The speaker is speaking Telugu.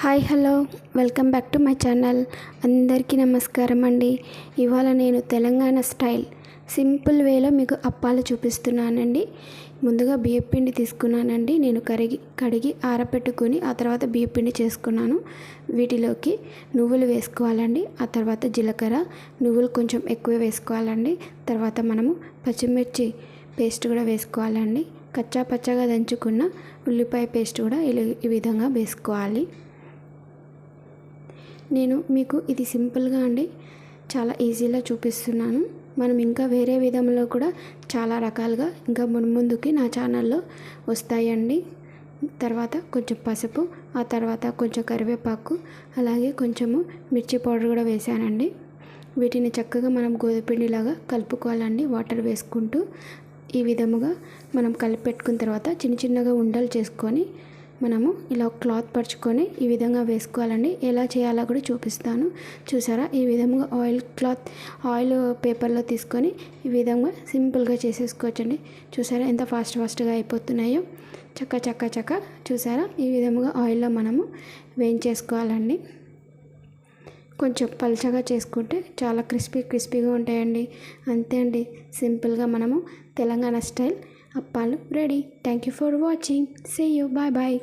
Hi hello. Welcome back to my channel. అందరికీ నమస్కారం అండి. ఇవాళ నేను తెలంగాణ స్టైల్ సింపుల్ వేలో మీకు అప్పాలు చూపిస్తున్నానండి. ముందుగా బియ్యపిండి తీసుకున్నానండి. నేను కరిగి కడిగి ఆరబెట్టుకొని ఆ తర్వాత బియ్యపిండి చేసుకున్నాను. వీటిలోకి నువ్వులు వేసుకోవాలండి. ఆ తర్వాత జీలకర్ర నువ్వులు కొంచెం ఎక్కువ వేసుకోవాలండి. తర్వాత మనము పచ్చిమిర్చి పేస్ట్ కూడా వేసుకోవాలండి. కచ్చా పచ్చగా దంచుకున్న ఉల్లిపాయ పేస్ట్ కూడా ఈ విధంగా వేసుకోవాలి. నేను మీకు ఇది సింపుల్గా అండి చాలా ఈజీగా చూపిస్తున్నాను. మనం ఇంకా వేరే విధంలో కూడా చాలా రకాలుగా ఇంకా ముందుకి నా ఛానల్లో వస్తాయండి. తర్వాత కొంచెం పసుపు ఆ తర్వాత కొంచెం కరివేపాకు అలాగే కొంచెము మిర్చి పౌడర్ కూడా వేసానండి. వీటిని చక్కగా మనం గోధుపిండిలాగా కలుపుకోవాలండి వాటర్ వేసుకుంటూ. ఈ విధముగా మనం కలిపి పెట్టుకున్న తర్వాత చిన్న చిన్నగా ఉండలు చేసుకొని మనము ఇలా క్లాత్ పరుచుకొని ఈ విధంగా వేసుకోవాలండి. ఎలా చేయాలో కూడా చూపిస్తాను. చూసారా? ఈ విధంగా ఆయిల్ క్లాత్ ఆయిల్ పేపర్లో తీసుకొని ఈ విధంగా సింపుల్గా చేసేసుకోవచ్చండి. చూసారా? ఎంత ఫాస్ట్ ఫాస్ట్గా అయిపోతున్నాయో. చక్క చక్క చక్క. చూసారా? ఈ విధంగా ఆయిల్లో మనము వేయించేసుకోవాలండి. కొంచెం పల్చగా చేసుకుంటే చాలా క్రిస్పీ క్రిస్పీగా ఉంటాయండి. అంతే అండి. సింపుల్గా మనము తెలంగాణ స్టైల్ అప్పాలు ready thank you for watching see you bye bye